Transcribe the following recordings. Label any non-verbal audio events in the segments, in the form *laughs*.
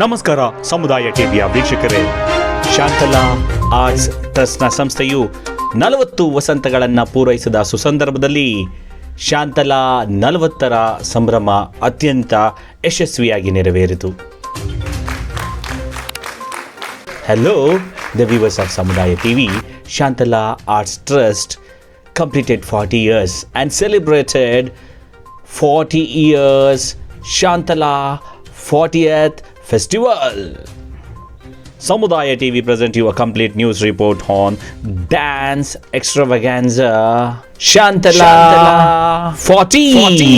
ನಮಸ್ಕಾರ ಸಮುದಾಯ ಟಿವಿಯ ವೀಕ್ಷಕರೇ ಶಾಂತಲಾ ಆರ್ಟ್ಸ್ ಟ್ರಸ್ಟ್ನ ಸಂಸ್ಥೆಯು ನಲವತ್ತು ವಸಂತಗಳನ್ನು ಪೂರೈಸಿದ ಸುಸಂದರ್ಭದಲ್ಲಿ ಶಾಂತಲಾ ನಲವತ್ತರ ಸಂಭ್ರಮ ಅತ್ಯಂತ ಯಶಸ್ವಿಯಾಗಿ ನೆರವೇರಿತು Hello, the viewers of Samudaya TV. Shantala Arts Trust completed 40 years and celebrated 40 years Shantala 40th ಸಮುದಾಯ Samudaya TV present you a complete news report on Dance Extravaganza. Shantala, 40.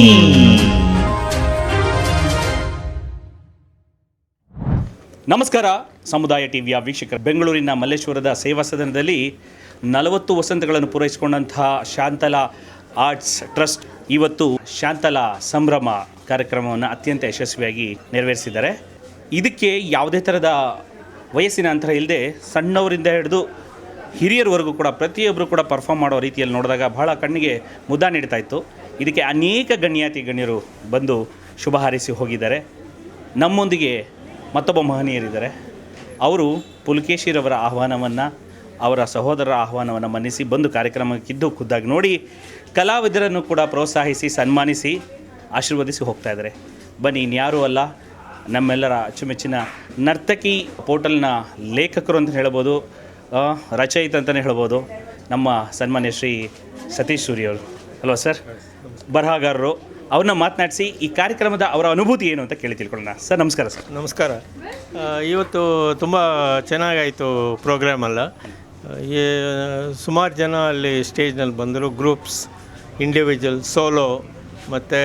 ನಮಸ್ಕಾರ ಸಮುದಾಯ ಟಿವಿಯ ವೀಕ್ಷಕರು ಬೆಂಗಳೂರಿನ ಮಲ್ಲೇಶ್ವರದ ಸೇವಾ ಸದನದಲ್ಲಿ ನಲವತ್ತು ವಸಂತಗಳನ್ನು ಪೂರೈಸಿಕೊಂಡಂತಹ ಶಾಂತಲಾ ಆರ್ಟ್ಸ್ ಟ್ರಸ್ಟ್ ಇವತ್ತು ಶಾಂತಲಾ ಸಂಭ್ರಮ ಕಾರ್ಯಕ್ರಮವನ್ನು ಅತ್ಯಂತ ಯಶಸ್ವಿಯಾಗಿ ನೆರವೇರಿಸಿದ್ದಾರೆ. ಇದಕ್ಕೆ ಯಾವುದೇ ಥರದ ವಯಸ್ಸಿನ ಅಂತರ ಇಲ್ಲದೆ ಸಣ್ಣವರಿಂದ ಹಿಡಿದು ಹಿರಿಯರವರೆಗೂ ಕೂಡ ಪ್ರತಿಯೊಬ್ಬರು ಕೂಡ ಪರ್ಫಾರ್ಮ್ ಮಾಡೋ ರೀತಿಯಲ್ಲಿ ನೋಡಿದಾಗ ಬಹಳ ಕಣ್ಣಿಗೆ ಮುದ್ದ ನೀಡ್ತಾ ಇತ್ತು. ಇದಕ್ಕೆ ಅನೇಕ ಗಣ್ಯಾತಿ ಗಣ್ಯರು ಬಂದು ಶುಭ ಹಾರೈಸಿ ಹೋಗಿದ್ದಾರೆ. ನಮ್ಮೊಂದಿಗೆ ಮತ್ತೊಬ್ಬ ಮಹನೀಯರಿದ್ದಾರೆ. ಅವರು ಪುಲಕೇಶಿರವರ ಆಹ್ವಾನವನ್ನು, ಅವರ ಸಹೋದರರ ಆಹ್ವಾನವನ್ನು ಮನ್ನಿಸಿ ಬಂದು ಕಾರ್ಯಕ್ರಮಕ್ಕಿದ್ದು ಖುದ್ದಾಗಿ ನೋಡಿ ಕಲಾವಿದರನ್ನು ಕೂಡ ಪ್ರೋತ್ಸಾಹಿಸಿ, ಸನ್ಮಾನಿಸಿ, ಆಶೀರ್ವದಿಸಿ ಹೋಗ್ತಾ ಇದ್ದಾರೆ. ಬನ್ನಿ, ಇನ್ಯಾರೂ ಅಲ್ಲ ನಮ್ಮೆಲ್ಲರ ಅಚ್ಚುಮೆಚ್ಚಿನ ನರ್ತಕಿ ಪೋರ್ಟಲ್ನ ಲೇಖಕರು ಅಂತ ಹೇಳ್ಬೋದು ರಚಯಿತ ಅಂತಲೇ ಹೇಳ್ಬೋದು ನಮ್ಮ ಸನ್ಮಾನ್ಯ ಶ್ರೀ ಸತೀಶ್ ಸೂರ್ಯ ಅವರು. ಅಲ್ವಾ ಸರ್? ಬರಹಗಾರರು, ಅವ್ರನ್ನ ಮಾತನಾಡಿಸಿ ಈ ಕಾರ್ಯಕ್ರಮದ ಅವರ ಅನುಭೂತಿ ಏನು ಅಂತ ಕೇಳಿ ತಿಳ್ಕೊಳ್ಳೋಣ. ಸರ್, ನಮಸ್ಕಾರ ಸರ್. ನಮಸ್ಕಾರ. ಇವತ್ತು ತುಂಬ ಚೆನ್ನಾಗಾಯಿತು ಈ, ಸುಮಾರು ಜನ ಅಲ್ಲಿ ಸ್ಟೇಜ್ನಲ್ಲಿ ಬಂದರು. ಗ್ರೂಪ್ಸ್, ಇಂಡಿವಿಜುವಲ್, ಸೋಲೋ, ಮತ್ತು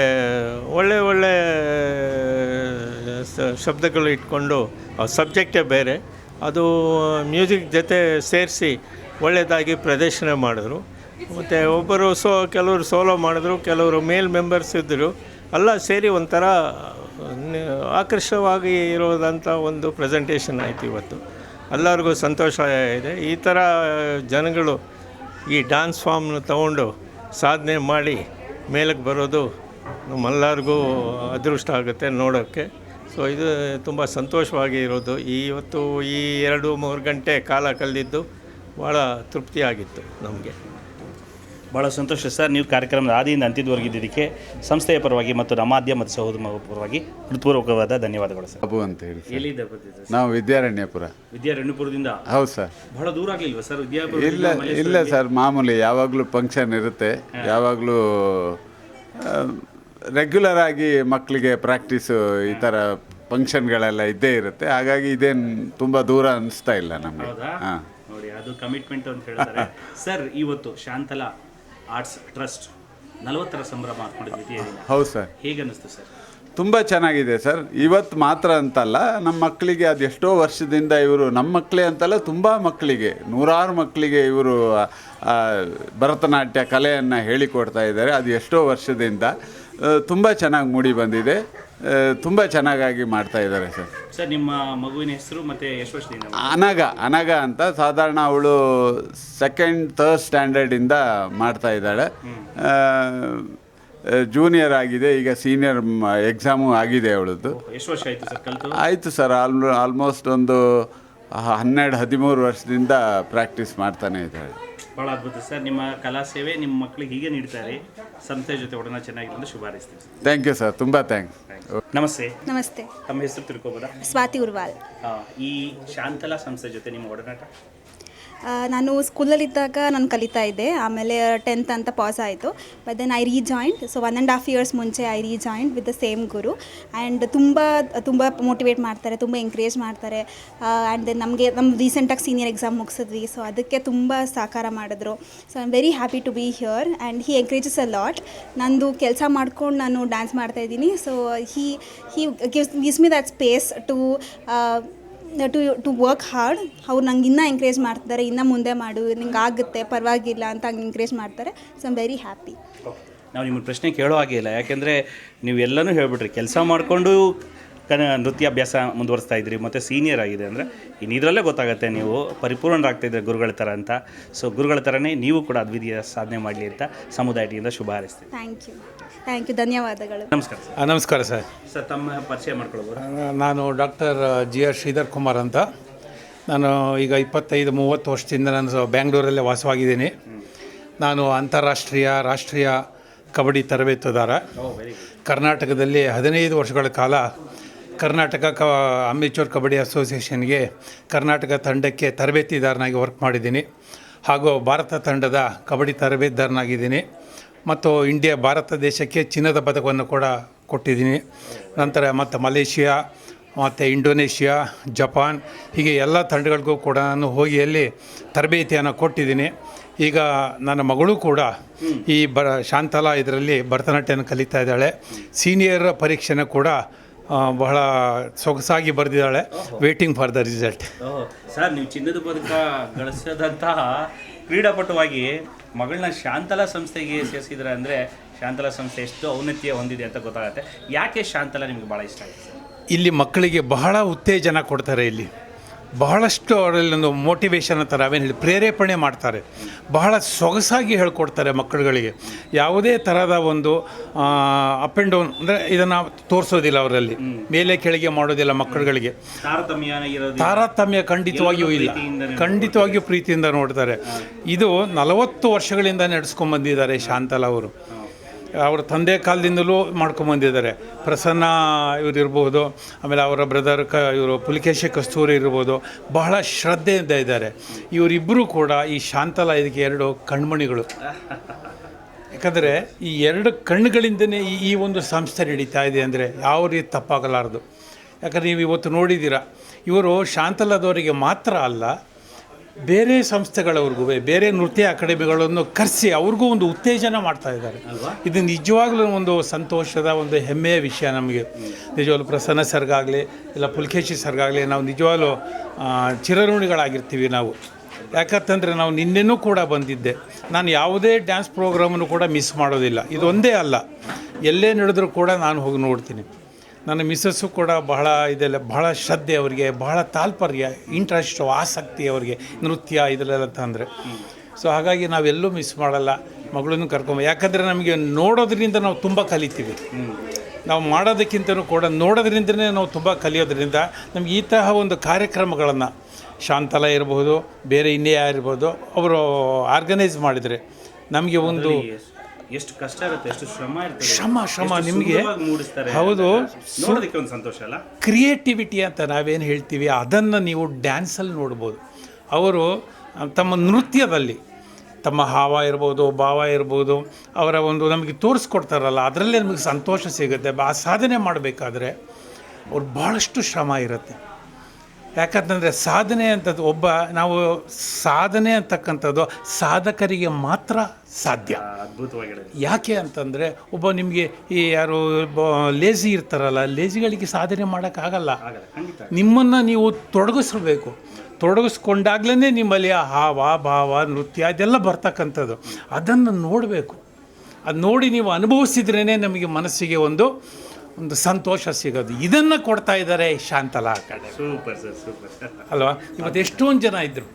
ಒಳ್ಳೆ ಒಳ್ಳೆ ಶಬ್ದಗಳು ಇಟ್ಕೊಂಡು ಸಬ್ಜೆಕ್ಟೇ ಬೇರೆ. ಅದು ಮ್ಯೂಸಿಕ್ ಜೊತೆ ಸೇರಿಸಿ ಒಳ್ಳೆಯದಾಗಿ ಪ್ರದರ್ಶನ ಮಾಡಿದ್ರು. ಮತ್ತು ಒಬ್ಬರು ಸೋ, ಕೆಲವರು ಸೋಲೋ ಮಾಡಿದ್ರು, ಕೆಲವರು ಮೇಲ್ ಮೆಂಬರ್ಸ್ ಇದ್ದರು. ಎಲ್ಲ ಸೇರಿ ಒಂಥರ ಆಕರ್ಷವಾಗಿ ಇರೋದಂಥ ಒಂದು ಪ್ರೆಸೆಂಟೇಷನ್ ಆಯಿತು ಇವತ್ತು. ಎಲ್ಲರಿಗೂ ಸಂತೋಷ ಇದೆ. ಈ ಥರ ಜನಗಳು ಈ ಡ್ಯಾನ್ಸ್ ಫಾರ್ಮ್ನ ತಗೊಂಡು ಸಾಧನೆ ಮಾಡಿ ಮೇಲಕ್ಕೆ ಬರೋದು ನಮ್ಮೆಲ್ಲರಿಗೂ ಅದೃಷ್ಟ ಆಗುತ್ತೆ ನೋಡೋಕ್ಕೆ. ಸೊ ಇದು ತುಂಬ ಸಂತೋಷವಾಗಿ ಇರೋದು. ಈ ಇವತ್ತು ಈ ಎರಡು ಮೂರು ಗಂಟೆ ಕಾಲ ಕಳೆದಿದ್ದು ಭಾಳ ತೃಪ್ತಿಯಾಗಿತ್ತು ನಮಗೆ. ಭಾಳ ಸಂತೋಷ ಸರ್. ನೀವು ಕಾರ್ಯಕ್ರಮದ ಆದಿಯಿಂದ ಅಂತ್ಯದವರೆಗಿದ್ದಕ್ಕೆ ಸಂಸ್ಥೆಯ ಪರವಾಗಿ ಮತ್ತು ನಮ್ಮ ಮಾಧ್ಯಮ ಮತ್ತು ಸಹೋದರ ಪರವಾಗಿ ಹೃತ್ಪೂರ್ವಕವಾದ ಧನ್ಯವಾದಗಳು ಸರ್. ಅಬು ಅಂತ ಹೇಳಿ ನಾವು ವಿದ್ಯಾರಣ್ಯಪುರ. ವಿದ್ಯಾರಣ್ಯಪುರದಿಂದ? ಹೌದು ಸರ್. ಬಹಳ ದೂರ ಆಗಲಿಲ್ವಾ ಸರ್? ವಿದ್ಯಾಪುರ ಇಲ್ಲ ಇಲ್ಲ ಸರ್. ಮಾಮೂಲಿ ಯಾವಾಗಲೂ ಫಂಕ್ಷನ್ ಇರುತ್ತೆ. ಯಾವಾಗಲೂ ರೆಗ್ಯುಲರ್ ಆಗಿ ಮಕ್ಕಳಿಗೆ ಪ್ರಾಕ್ಟೀಸು ಈ ಥರ ಫಂಕ್ಷನ್ಗಳೆಲ್ಲ ಇದ್ದೇ ಇರುತ್ತೆ. ಹಾಗಾಗಿ ಇದೇನು ತುಂಬ ದೂರ ಅನಿಸ್ತಾ ಇಲ್ಲ ನಮಗೆ. ಹೌದಾ? ಹಾಂ. ನೋಡಿ ಅದು ಕಮಿಟ್ಮೆಂಟ್ ಅಂತ ಹೇಳ್ತಾರೆ. *laughs* ಸರ್ ಇವತ್ತು ಶಾಂತಲಾ ಆರ್ಟ್ಸ್ ಟ್ರಸ್ಟ್ ನಲವತ್ತರ ಸಂಭ್ರಮ ಹೌದು ಸರ್ ಹೇಗೆ ಅನ್ನಿಸ್ತು ಸರ್ ತುಂಬ ಚೆನ್ನಾಗಿದೆ ಸರ್ ಇವತ್ತು ಮಾತ್ರ ಅಂತಲ್ಲ ನಮ್ಮ ಮಕ್ಕಳಿಗೆ ಅದು ಎಷ್ಟೋ ವರ್ಷದಿಂದ ಇವರು ನಮ್ಮ ಮಕ್ಕಳೇ ಅಂತಲ್ಲ ತುಂಬ ಮಕ್ಕಳಿಗೆ ನೂರಾರು ಮಕ್ಕಳಿಗೆ ಇವರು ಭರತನಾಟ್ಯ ಕಲೆಯನ್ನು ಹೇಳಿಕೊಡ್ತಾ ಇದ್ದಾರೆ. ಅದು ಎಷ್ಟೋ ವರ್ಷದಿಂದ. ತುಂಬ ಚೆನ್ನಾಗಿ ಮೂಡಿ ಬಂದಿದೆ. ತುಂಬ ಚೆನ್ನಾಗಾಗಿ ಮಾಡ್ತಾ ಇದ್ದಾರೆ ಸರ್. ಸರ್ ನಿಮ್ಮ ಮಗುವಿನ ಹೆಸರು ಮತ್ತೆ ಎಷ್ಟು ವರ್ಷದಿಂದ ಅನಗ ಅನಗ ಅಂತ ಸಾಧಾರಣ ಅವಳು ಸೆಕೆಂಡ್ ಥರ್ಡ್ ಸ್ಟ್ಯಾಂಡರ್ಡಿಂದ ಮಾಡ್ತಾ ಇದ್ದಾಳೆ. ಜೂನಿಯರ್ ಆಗಿದೆ ಈಗ ಸೀನಿಯರ್ ಎಕ್ಸಾಮು ಆಗಿದೆ ಅವಳದ್ದು. ಎಷ್ಟು ವರ್ಷ ಆಯ್ತು ಸರ್ ಕಲ್ತು? ಆಯಿತು ಸರ್ ಆಲ್ ಆಲ್ಮೋಸ್ಟ್ ಒಂದು ಹನ್ನೆರಡು ಹದಿಮೂರು ವರ್ಷದಿಂದ ಪ್ರಾಕ್ಟೀಸ್ ಮಾಡ್ತಾನೆ ಇದ್ದಾಳೆ. ಬಹಳ ಅದ್ಭುತ ಸರ್ ನಿಮ್ಮ ಕಲಾ ಸೇವೆ ನಿಮ್ಮ ಮಕ್ಕಳಿಗೆ ಹೀಗೆ ನೀಡ್ತಾರೆ. ಸಂಸ್ಥೆ ಜೊತೆ ಒಡನ ಚೆನ್ನಾಗಿರೋದು ಶುಭ ಹಾರೈಸ್ತೀವಿ ಸರ್. ಥ್ಯಾಂಕ್ ಯು ಸರ್ ತುಂಬ ಥ್ಯಾಂಕ್ಸ್ ನಮಸ್ತೆ. ನಮಸ್ತೆ. ತಮ್ಮ ಹೆಸರು ತಿಳ್ಕೊಬೋದಾ? ಸ್ವಾತಿ ಉರ್ವಾಲ್. ಆ, ಈ ಶಾಂತಲಾ ಸಂಸ್ಥೆ ಜೊತೆ ನಿಮ್ಮ ಒಡನಾಟ? ನಾನು ಸ್ಕೂಲಲ್ಲಿದ್ದಾಗ ನಾನು ಕಲಿತಾ ಇದ್ದೆ. ಆಮೇಲೆ ಟೆಂತ್ ಅಂತ ಪಾಸ್ ಆಯಿತು. But then I rejoined so one and half years ಮುಂಚೆ I rejoined with the same guru and ತುಂಬ ತುಂಬ ಮೋಟಿವೇಟ್ ಮಾಡ್ತಾರೆ, ತುಂಬ ಎಂಕರೇಜ್ ಮಾಡ್ತಾರೆ. ಆ್ಯಂಡ್ ದೆನ್ ನಮಗೆ ನಮ್ಮ ರೀಸೆಂಟಾಗಿ ಸೀನಿಯರ್ ಎಕ್ಸಾಮ್ ಮುಗಿಸಿದ್ವಿ. ಸೊ ಅದಕ್ಕೆ ತುಂಬ ಸಹಕಾರ ಮಾಡಿದ್ರು. So I am very happy to be here and he encourages a lot ನಂದು ಕೆಲಸ ಮಾಡ್ಕೊಂಡು ನಾನು ಡ್ಯಾನ್ಸ್ ಮಾಡ್ತಾಯಿದ್ದೀನಿ so he he gives gives me that space to to to work hard ಅವ್ರು ನಂಗೆ ಇನ್ನೂ ಎಂಕರೇಜ್ ಮಾಡ್ತಾರೆ ಇನ್ನೂ ಮುಂದೆ ಮಾಡು, ನಿಂಗೆ ಆಗುತ್ತೆ, ಪರವಾಗಿಲ್ಲ ಅಂತ ಹಂಗೆ ಎಂಕರೇಜ್ ಮಾಡ್ತಾರೆ. ಸೊ ಐಮ್ ವೆರಿ ಹ್ಯಾಪಿ ನಾವು ನಿಮ್ಮ ಪ್ರಶ್ನೆ ಕೇಳೋ ಹಾಗೆ ಇಲ್ಲ. ಯಾಕೆಂದರೆ ನೀವು ಎಲ್ಲನೂ ಹೇಳ್ಬಿಟ್ರಿ. ಕೆಲಸ ಮಾಡಿಕೊಂಡು ಕನ ನೃತ್ಯಾಭ್ಯಾಸ ಮುಂದುವರಿಸ್ತಾ ಇದ್ರಿ ಮತ್ತು ಸೀನಿಯರ್ ಆಗಿದೆ ಅಂದರೆ ಇನ್ನು ಇದರಲ್ಲೇ ಗೊತ್ತಾಗುತ್ತೆ ನೀವು ಪರಿಪೂರ್ಣರಾಗ್ತಾ ಇದ್ರೆ ಗುರುಗಳ ಥರ ಅಂತ. ಸೊ ಗುರುಗಳ ಥರನೇ ನೀವು ಕೂಡ ಅದ್ವಿತೀಯ ಸಾಧನೆ ಮಾಡಲಿ ಅಂತ ಸಮುದಾಯ ಟೀಮಿಂದ ಶುಭ ಹಾರೈಸ್ತೀವಿ. ಥ್ಯಾಂಕ್ ಯು ಥ್ಯಾಂಕ್ ಯು ಧನ್ಯವಾದಗಳು. ನಮಸ್ಕಾರ ಸರ್. ಆ, ನಮಸ್ಕಾರ ಸರ್. ಸರ್ ತಮ್ಮ ಪರಿಚಯ ಮಾಡ್ಕೊಳ್ಬೋದು? ನಾನು doctor G R Sridhar Kumar ಅಂತ. ನಾನು ಈಗ ಇಪ್ಪತ್ತೈದು ಮೂವತ್ತು ವರ್ಷದಿಂದ ನಾನು ಬ್ಯಾಂಗ್ಳೂರಲ್ಲೇ ವಾಸವಾಗಿದ್ದೀನಿ. ನಾನು ಅಂತಾರಾಷ್ಟ್ರೀಯ ರಾಷ್ಟ್ರೀಯ ಕಬಡ್ಡಿ ತರಬೇತುದಾರ. ಕರ್ನಾಟಕದಲ್ಲಿ ಹದಿನೈದು ವರ್ಷಗಳ ಕಾಲ ಕರ್ನಾಟಕ ಕ ಅಮೇಚೂರ್ ಕಬಡ್ಡಿ ಅಸೋಸಿಯೇಷನ್ಗೆ ಕರ್ನಾಟಕ ತಂಡಕ್ಕೆ ತರಬೇತಿದಾರನಾಗಿ ವರ್ಕ್ ಮಾಡಿದ್ದೀನಿ. ಹಾಗೂ ಭಾರತ ತಂಡದ ಕಬಡ್ಡಿ ತರಬೇತಿದಾರನಾಗಿದ್ದೀನಿ. ಮತ್ತು ಇಂಡಿಯಾ, ಭಾರತ ದೇಶಕ್ಕೆ ಚಿನ್ನದ ಪದಕವನ್ನು ಕೂಡ ಕೊಟ್ಟಿದ್ದೀನಿ. ನಂತರ ಮತ್ತು ಮಲೇಷಿಯಾ, ಮತ್ತು ಇಂಡೋನೇಷ್ಯಾ, ಜಪಾನ್ ಹೀಗೆ ಎಲ್ಲ ತಂಡಗಳಿಗೂ ಕೂಡ ನಾನು ಹೋಗಿ ಅಲ್ಲಿ ತರಬೇತಿಯನ್ನು ಕೊಟ್ಟಿದ್ದೀನಿ. ಈಗ ನನ್ನ ಮಗಳು ಕೂಡ ಈ ಬ ಶಾಂತಲಾ ಇದರಲ್ಲಿ ಭರತನಾಟ್ಯನ ಕಲಿತಾ ಇದ್ದಾಳೆ. ಸೀನಿಯರ್ ಪರೀಕ್ಷೆನ ಕೂಡ ಬಹಳ ಸೊಗಸಾಗಿ ಬರೆದಿದ್ದಾಳೆ. Waiting for the result oh. Sir ನೀವು ಚಿನ್ನದ ಪದಕ ಗಳಿಸಿದಂತಹ ಕ್ರೀಡಾಪಟುವಾಗಿ ಮಗಳನ್ನ ಶಾಂತಲಾ ಸಂಸ್ಥೆಗೆ ಸೇರಿಸಿದ್ರೆ ಅಂದರೆ ಶಾಂತಲಾ ಸಂಸ್ಥೆ ಎಷ್ಟು ಔನ್ನತ್ಯ ಹೊಂದಿದೆ ಅಂತ ಗೊತ್ತಾಗುತ್ತೆ. ಯಾಕೆ ಶಾಂತಲಾ ನಿಮಗೆ ಭಾಳ ಇಷ್ಟ ಆಗಿದೆ? ಇಲ್ಲಿ ಮಕ್ಕಳಿಗೆ ಬಹಳ ಉತ್ತೇಜನ ಕೊಡ್ತಾರೆ ಇಲ್ಲಿ. ಬಹಳಷ್ಟು ಅವರಲ್ಲಿ ಒಂದು ಮೋಟಿವೇಶನ್ ಥರ ಅವೇನು ಹೇಳಿ ಪ್ರೇರೇಪಣೆ ಮಾಡ್ತಾರೆ. ಬಹಳ ಸೊಗಸಾಗಿ ಹೇಳ್ಕೊಡ್ತಾರೆ ಮಕ್ಕಳುಗಳಿಗೆ. ಯಾವುದೇ ಥರದ ಒಂದು ಅಪ್ ಆ್ಯಂಡ್ ಡೌನ್ ಅಂದರೆ ಇದನ್ನು ತೋರಿಸೋದಿಲ್ಲ ಅವರಲ್ಲಿ. ಮೇಲೆ ಕೆಳಗೆ ಮಾಡೋದಿಲ್ಲ ಮಕ್ಕಳುಗಳಿಗೆ. ತಾರತಮ್ಯ ಖಂಡಿತವಾಗಿಯೂ ಇಲ್ಲ. ಖಂಡಿತವಾಗಿಯೂ ಪ್ರೀತಿಯಿಂದ ನೋಡ್ತಾರೆ. ಇದು ನಲವತ್ತು ವರ್ಷಗಳಿಂದ ನಡೆಸ್ಕೊಂಡ್ಬಂದಿದ್ದಾರೆ ಶಾಂತಲಾ ಅವರು. ಅವರ ತಂದೆ ಕಾಲದಿಂದಲೂ ಮಾಡ್ಕೊಂಬಂದಿದ್ದಾರೆ ಪ್ರಸನ್ನ ಇವರು ಇರ್ಬೋದು, ಆಮೇಲೆ ಅವರ ಬ್ರದರ್ ಕ ಇವರು ಪುಲಿಕೇಶಿ ಕಸ್ತೂರಿ ಇರ್ಬೋದು, ಬಹಳ ಶ್ರದ್ಧೆಯಿಂದ ಇದ್ದಾರೆ. ಇವರಿಬ್ಬರೂ ಕೂಡ ಈ ಶಾಂತಲ ಇದಕ್ಕೆ ಎರಡು ಕಣ್ಮಣಿಗಳು. ಯಾಕಂದರೆ ಈ ಎರಡು ಕಣ್ಣುಗಳಿಂದನೇ ಈ ಒಂದು ಸಂಸ್ಥೆ ನಡೀತಾ ಇದೆ ಅಂದರೆ ಯಾವ ರೀತಿ ತಪ್ಪಾಗಲಾರದು. ಯಾಕಂದರೆ ನೀವು ಇವತ್ತು ನೋಡಿದ್ದೀರಾ, ಇವರು ಶಾಂತಲದವರಿಗೆ ಮಾತ್ರ ಅಲ್ಲ ಬೇರೆ ಸಂಸ್ಥೆಗಳವ್ರಿಗೂ ಬೇರೆ ನೃತ್ಯ ಅಕಾಡೆಮಿಗಳನ್ನು ಕರೆಸಿ ಅವ್ರಿಗೂ ಒಂದು ಉತ್ತೇಜನ ಮಾಡ್ತಾ ಇದ್ದಾರೆ. ಇದು ನಿಜವಾಗ್ಲೂ ಒಂದು ಸಂತೋಷದ ಒಂದು ಹೆಮ್ಮೆಯ ವಿಷಯ ನಮಗೆ. ನಿಜವಾಗ್ಲೂ ಪ್ರಸನ್ನ ಸರ್ಗಾಗಲಿ ಇಲ್ಲ ಪುಲ್ಕೇಶಿ ಸರ್ಗಾಗಲಿ ನಾವು ನಿಜವಾಗ್ಲೂ ಚಿರಋಣಿಗಳಾಗಿರ್ತೀವಿ ನಾವು. ಯಾಕಂತಂದರೆ ನಾವು ನಿನ್ನೆನೂ ಕೂಡ ಬಂದಿದ್ದೆ. ನಾನು ಯಾವುದೇ ಡ್ಯಾನ್ಸ್ ಪ್ರೋಗ್ರಾಮನ್ನು ಕೂಡ ಮಿಸ್ ಮಾಡೋದಿಲ್ಲ. ಇದೊಂದೇ ಅಲ್ಲ. ಎಲ್ಲೇ ನಡೆದರೂ ಕೂಡ ನಾನು ಹೋಗಿ ನೋಡ್ತೀನಿ. ನನ್ನ ಮಿಸ್ಸಸ್ಸು ಕೂಡ ಬಹಳ ಇದೆಲ್ಲ, ಬಹಳ ಶ್ರದ್ಧೆ ಅವರಿಗೆ, ಬಹಳ ತಾತ್ಪರ್ಯ ಇಂಟ್ರೆಸ್ಟು ಆಸಕ್ತಿ ಅವರಿಗೆ, ನೃತ್ಯ ಇದೆಲ್ಲ ಅಂದರೆ ಸೊ ಹಾಗಾಗಿ ನಾವೆಲ್ಲೂ ಮಿಸ್ ಮಾಡಲ್ಲ, ಮಗಳನ್ನು ಕರ್ಕೊಂಬ, ಯಾಕಂದರೆ ನಮಗೆ ನೋಡೋದ್ರಿಂದ ನಾವು ತುಂಬ ಕಲಿತೀವಿ. ನಾವು ಮಾಡೋದಕ್ಕಿಂತಲೂ ಕೂಡ ನೋಡೋದ್ರಿಂದನೇ ನಾವು ತುಂಬ ಕಲಿಯೋದ್ರಿಂದ ನಮ್ಗೆ ಈ ತರಹ ಒಂದು ಕಾರ್ಯಕ್ರಮಗಳನ್ನು, ಶಾಂತಲ ಇರಬಹುದು ಬೇರೆ ಇನ್ನೇ ಇರ್ಬೋದು ಅವರು ಆರ್ಗನೈಸ್ ಮಾಡಿದರೆ ನಮಗೆ ಒಂದು ಎಷ್ಟು ಕಷ್ಟ ಇರುತ್ತೆ ಎಷ್ಟು ಶ್ರಮ ಇರುತ್ತೆ ಶ್ರಮ ಶ್ರಮ ನಿಮಗೆ? ಮೂಡಿಸ್ತಾರೆ ಹೌದು. ನೋಡೋದಕ್ಕೆ ಒಂದು ಸಂತೋಷ ಅಲ್ಲ? ಕ್ರಿಯೇಟಿವಿಟಿ ಅಂತ ನಾವೇನು ಹೇಳ್ತೀವಿ ಅದನ್ನು ನೀವು ಡ್ಯಾನ್ಸಲ್ಲಿ ನೋಡ್ಬೋದು. ಅವರು ತಮ್ಮ ನೃತ್ಯದಲ್ಲಿ ತಮ್ಮ ಹಾವ ಇರ್ಬೋದು ಭಾವ ಇರ್ಬೋದು ಅವರ ಒಂದು ನಮಗೆ ತೋರಿಸ್ಕೊಡ್ತಾರಲ್ಲ ಅದರಲ್ಲೇ ನಮಗೆ ಸಂತೋಷ ಸಿಗುತ್ತೆ. ಆ ಸಾಧನೆ ಮಾಡಬೇಕಾದ್ರೆ ಅವ್ರು ಭಾಳಷ್ಟು ಶ್ರಮ ಇರುತ್ತೆ. ಯಾಕಂತಂದರೆ ಸಾಧನೆ ಅಂತದ್ದು ಒಬ್ಬ ನಾವು ಸಾಧನೆ ಅಂತಕ್ಕಂಥದ್ದು ಸಾಧಕರಿಗೆ ಮಾತ್ರ ಸಾಧ್ಯ. ಅದ್ಭುತವಾಗಿರೋದು ಯಾಕೆ ಅಂತಂದರೆ ಒಬ್ಬ ನಿಮಗೆ ಈ ಯಾರು ಲೇಜಿ ಇರ್ತಾರಲ್ಲ ಲೇಜಿಗಳಿಗೆ ಸಾಧನೆ ಮಾಡೋಕ್ಕಾಗಲ್ಲ. ನಿಮ್ಮನ್ನು ನೀವು ತೊಡಗಿಸ್ಬೇಕು. ತೊಡಗಿಸ್ಕೊಂಡಾಗ್ಲೇ ನಿಮ್ಮಲ್ಲಿ ಆ ಹಾವ ಭಾವ ನೃತ್ಯ ಅದೆಲ್ಲ ಬರ್ತಕ್ಕಂಥದ್ದು. ಅದನ್ನು ನೋಡಬೇಕು. ಅದು ನೋಡಿ ನೀವು ಅನುಭವಿಸಿದ್ರೇ ನಮಗೆ ಮನಸ್ಸಿಗೆ ಒಂದು ಒಂದು ಸಂತೋಷ ಸಿಗೋದು. ಇದನ್ನು ಕೊಡ್ತಾ ಇದ್ದಾರೆ ಶಾಂತಲಾ ಕಡೆ ಸೂಪರ್ ಸರ್ ಸೂಪರ್ ಅಲ್ವಾ? ಇವತ್ತು ಎಷ್ಟೊಂದು ಜನ ಇದ್ದರು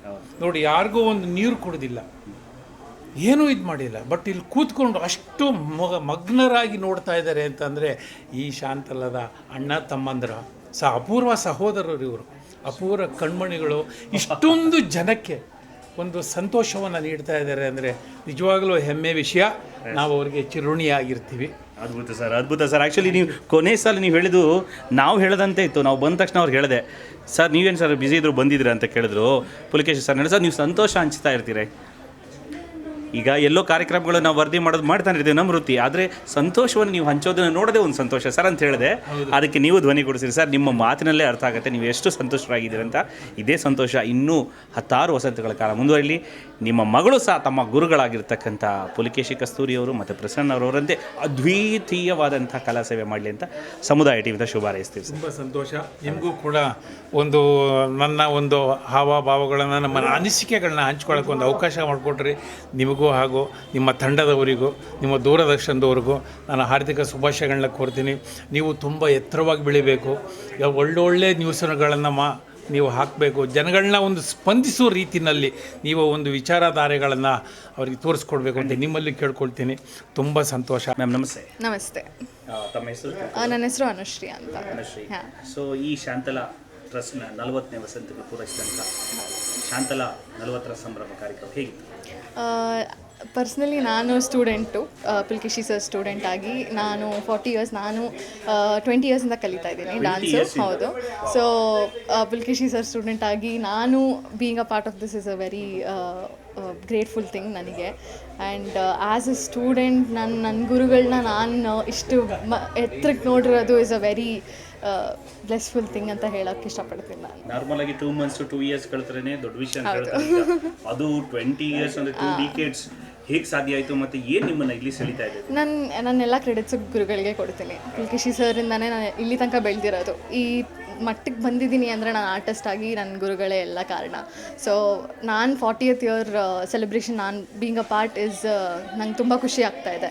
ನೋಡಿ ಯಾರಿಗೂ ಒಂದು ನೀರು ಕುಡ್ದಿಲ್ಲ. ಏನೂ ಇದು ಮಾಡಿಲ್ಲ. ಬಟ್ ಇಲ್ಲಿ ಕೂತ್ಕೊಂಡು ಅಷ್ಟು ಮಗ ಮಗ್ನರಾಗಿ ನೋಡ್ತಾ ಇದ್ದಾರೆ ಅಂತಂದರೆ ಈ ಶಾಂತಲದ ಅಣ್ಣ ತಮ್ಮಂದ್ರ ಸ ಅಪೂರ್ವ ಸಹೋದರರು ಇವರು. ಅಪೂರ್ವ ಕಣ್ಮಣಿಗಳು. ಇಷ್ಟೊಂದು ಜನಕ್ಕೆ ಒಂದು ಸಂತೋಷವನ್ನು ನೀಡ್ತಾ ಇದ್ದಾರೆ ಅಂದರೆ ನಿಜವಾಗಲೂ ಹೆಮ್ಮೆ ವಿಷಯ. ನಾವು ಅವರಿಗೆ ಚಿರುಣಿಯಾಗಿರ್ತೀವಿ ಅದ್ಭುತ ಸರ್ ಅದ್ಭುತ ಸರ್. ಆ್ಯಕ್ಚುಲಿ ನೀವು ಕೊನೆ ಸಲ ನೀವು ಹೇಳಿದ್ದು ನಾವು ಹೇಳದಂತೆ ಇತ್ತು. ನಾವು ಬಂದ ತಕ್ಷಣ ಅವ್ರು ಹೇಳಿದೆ, ಸರ್, ನೀವೇನು ಸರ್ ಬ್ಯುಸಿ ಇದ್ರು ಬಂದಿದ್ದೀರಾ? ಅಂತ ಕೇಳಿದ್ರು. ಪುಲಿಕೇಶ್ ಸರ್ ನಡೆ ಸರ್, ನೀವು ಸಂತೋಷ ಹಂಚ್ತಾ ಇರ್ತೀರಿ. ಈಗ ಎಲ್ಲೋ ಕಾರ್ಯಕ್ರಮಗಳು ನಾವು ವರದಿ ಮಾಡೋದು ಮಾಡ್ತಾನೆ ಇರ್ತೀವಿ ನಮ್ಮ ವೃತ್ತಿ. ಆದರೆ ಸಂತೋಷವನ್ನು ನೀವು ಹಂಚೋದನ್ನು ನೋಡೋದೇ ಒಂದು ಸಂತೋಷ. ಸರ್ ಅಂತ ಹೇಳಿದೆ. ಅದಕ್ಕೆ ನೀವು ಧ್ವನಿ ಕೊಡಿಸಿರಿ. ಸರ್ ನಿಮ್ಮ ಮಾತಿನಲ್ಲೇ ಅರ್ಥ ಆಗುತ್ತೆ. ನೀವು ಎಷ್ಟು ಸಂತೋಷರಾಗಿದ್ದೀರಿ ಅಂತ ಇದೇ ಸಂತೋಷ. ಇನ್ನೂ ಹತ್ತಾರು ವಸಂತಗಳ ಕಾಲ ಮುಂದುವರಿಲಿ. ನಿಮ್ಮ ಮಗಳು ಸಹ ತಮ್ಮ ಗುರುಗಳಾಗಿರ್ತಕ್ಕಂಥ ಪುಲಿಕೇಶಿ ಕಸ್ತೂರಿ ಅವರು ಮತ್ತು ಪ್ರಸನ್ನ ಅವರವರಂತೆ ಅದ್ವಿತೀಯವಾದಂಥ ಕಲಾ ಸೇವೆ ಮಾಡಲಿ ಅಂತ ಸಮುದಾಯ ಟಿವಿಯಿಂದ ಶುಭ ಹಾರೈಸ್ತೀವಿ ತುಂಬ ಸಂತೋಷ. ನಿಮಗೂ ಕೂಡ ಒಂದು ನನ್ನ ಒಂದು ಹಾವಭಾವಗಳನ್ನು ನಮ್ಮ ಅನಿಸಿಕೆಗಳನ್ನ ಹಂಚ್ಕೊಳ್ಳೋಕೆ ಒಂದು ಅವಕಾಶ ಮಾಡಿಕೊಟ್ರಿ. ನಿಮಗೂ ನಿಮಗೂ ಹಾಗೂ ನಿಮ್ಮ ತಂಡದವರಿಗೂ ನಿಮ್ಮ ದೂರದರ್ಶನದವರಿಗೂ ನಾನು ಹಾರ್ದಿಕ ಶುಭಾಶಯಗಳನ್ನ ಕೋರ್ತೀನಿ. ನೀವು ತುಂಬ ಎತ್ತರವಾಗಿ ಬೆಳಿಬೇಕು. ಒಳ್ಳೊಳ್ಳೆ ನ್ಯೂಸ್ಗಳನ್ನು ಮಾ ನೀವು ಹಾಕಬೇಕು. ಜನಗಳನ್ನ ಒಂದು ಸ್ಪಂದಿಸುವ ರೀತಿಯಲ್ಲಿ ನೀವು ಒಂದು ವಿಚಾರಧಾರೆಗಳನ್ನು ಅವರಿಗೆ ತೋರಿಸ್ಕೊಡ್ಬೇಕು ಅಂತ ನಿಮ್ಮಲ್ಲಿ ಕೇಳ್ಕೊಳ್ತೀನಿ. ತುಂಬ ಸಂತೋಷ. ಮ್ಯಾಮ್ ನಮಸ್ತೆ. ನಮಸ್ತೆ. ತಮ್ಮ ಹೆಸರು ಆ, ನನ್ನ ಹೆಸರು ಅನುಶ್ರೀ ಅಂತ. ಅನುಶ್ರೀ. ಸೊ ಈ ಶಾಂತಲಾ ಟ್ರಸ್ಟ್ನ ನಲವತ್ತನೇ ವಸಂತಕ್ಕೆ ಪೂರೈಸಿದಂಥ ಶಾಂತಲಾ ನಲವತ್ತರ ಸಂಭ್ರಮ ಕಾರ್ಯಕ್ರಮ ಹೇಗಿತ್ತು? ಪರ್ಸ್ನಲಿ ನಾನು ಸ್ಟೂಡೆಂಟು ಪುಲ್ಕಿಶಿ ಸರ್ ಸ್ಟೂಡೆಂಟ್ ಆಗಿ ನಾನು ಫಾರ್ಟಿ ಇಯರ್ಸ್ ನಾನು ಟ್ವೆಂಟಿ ಇಯರ್ಸಿಂದ ಕಲಿತಾ ಇದ್ದೀನಿ ಡ್ಯಾನ್ಸು ಹೌದು. ಸೊ ಪುಲ್ಕಿಶಿ ಸರ್ ಸ್ಟೂಡೆಂಟ್ ಆಗಿ ನಾನು being a part of this is a very grateful thing ನನಗೆ. ಆ್ಯಂಡ್ ಆ್ಯಸ್ ಅ ಸ್ಟೂಡೆಂಟ್ ನನ್ನ ನನ್ನ ಗುರುಗಳನ್ನ ನಾನು ಇಷ್ಟು ಮ ಎತ್ತರಕ್ಕೆ ನೋಡಿರೋದು is a very blessful thing ಅಂತ ಹೇಳೋಕೆ ಇಷ್ಟಪಡ್ತೀನಿ ನಾನು. ನಾರ್ಮಲ್ ಆಗಿ ಟೂ ಮಂತ್ಸ್ ಟೂ ಇಯರ್ಸ್ ಕಳ್ತ್ರೇನೆ ದೊಡ್ಡ ವಿಷಯ ಅಂತ ಹೇಳ್ತಾರೆ ಈಗ. ಅದು ಟ್ವೆಂಟಿ ಇಯರ್ಸ್ *laughs* ಅಂದ್ರೆ ಟೂ ಡಿಕೇಡ್ಸ್ ಹೇಗೆ ಸಾಧ್ಯ ಆಯಿತು ಮತ್ತೆ ಏನು ನಿಮ್ಮನ್ನ ಇಲ್ಲಿ ಸೆಳಿತಾ ಇದೆ? ನನ್ನ ನನ್ನೆಲ್ಲ ಕ್ರೆಡಿಟ್ಸು ಗುರುಗಳಿಗೆ ಕೊಡ್ತೀನಿ. ಕುಲ್ಕಿಶಿ ಸರಿಂದಾನೇ ನಾನು ಇಲ್ಲಿ ತನಕ ಬೆಳೆದಿರೋದು. ಈ ಮಟ್ಟಕ್ಕೆ ಬಂದಿದ್ದೀನಿ ಅಂದರೆ ನಾನು ಆರ್ಟಿಸ್ಟ್ ಆಗಿ ನನ್ನ ಗುರುಗಳೇ ಎಲ್ಲ ಕಾರಣ. ಸೊ ನಾನು ಫಾರ್ಟಿಯತ್ ಇಯರ್ ಸೆಲೆಬ್ರೇಷನ್ ನಾನು ಬೀಂಗ್ ಅ ಪಾರ್ಟ್ ಇಸ್ ನಂಗೆ ತುಂಬ ಖುಷಿ ಆಗ್ತಾ ಇದೆ.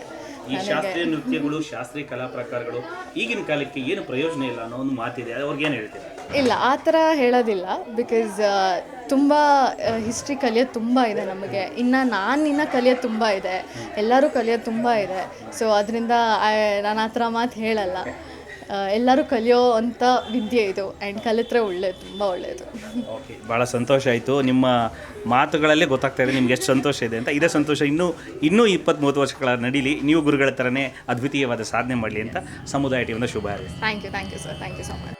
ಈ ಶಾಸ್ತ್ರೀಯ ನೃತ್ಯಗಳು ಶಾಸ್ತ್ರೀಯ ಕಲಾ ಪ್ರಕಾರಗಳು ಈಗಿನ ಕಾಲಕ್ಕೆ ಏನು ಪ್ರಯೋಜನ ಇಲ್ಲ ಅನ್ನೋ ಒಂದು ಮಾತಿದೆ. ಅವ್ರಿಗೆ ಏನು ಹೇಳ್ತೀರಾ? ಇಲ್ಲ ಆ ಥರ ಹೇಳೋದಿಲ್ಲ. ಬಿಕಾಸ್ ತುಂಬ ಹಿಸ್ಟ್ರಿ ಕಲಿಯೋದು ತುಂಬ ಇದೆ ನಮಗೆ. ಇನ್ನು ನಾನು ಇನ್ನು ಕಲಿಯೋದು ತುಂಬ ಇದೆ. ಎಲ್ಲರೂ ಕಲಿಯೋದು ತುಂಬ ಇದೆ. ಸೊ ಅದರಿಂದ ನಾನು ಆ ಥರ ಮಾತು ಹೇಳಲ್ಲ. ಎಲ್ಲರೂ ಕಲಿಯೋ ಅಂಥ ವಿದ್ಯೆ ಇದು. ಆ್ಯಂಡ್ ಕಲಿತ್ರೆ ಒಳ್ಳೆಯದು ತುಂಬ ಒಳ್ಳೆಯದು ಓಕೆ ಭಾಳ ಸಂತೋಷ ಆಯಿತು. ನಿಮ್ಮ ಮಾತುಗಳಲ್ಲೇ ಗೊತ್ತಾಗ್ತಾ ಇದೆ ನಿಮ್ಗೆ ಎಷ್ಟು ಸಂತೋಷ ಇದೆ ಅಂತ. ಇದೇ ಸಂತೋಷ ಇನ್ನೂ ಇನ್ನೂ ಇಪ್ಪತ್ತ್ ಮೂವತ್ತು ವರ್ಷಗಳ ನಡೀಲಿ. ನೀವು ಗುರುಗಳ ಥರನೇ ಅದ್ವಿತೀಯವಾದ ಸಾಧನೆ ಮಾಡಲಿ ಅಂತ ಸಮುದಾಯ ಟೀಮ್ನ ಶುಭ ಹಾರೈಸಿ thank you thank you sir thank you so much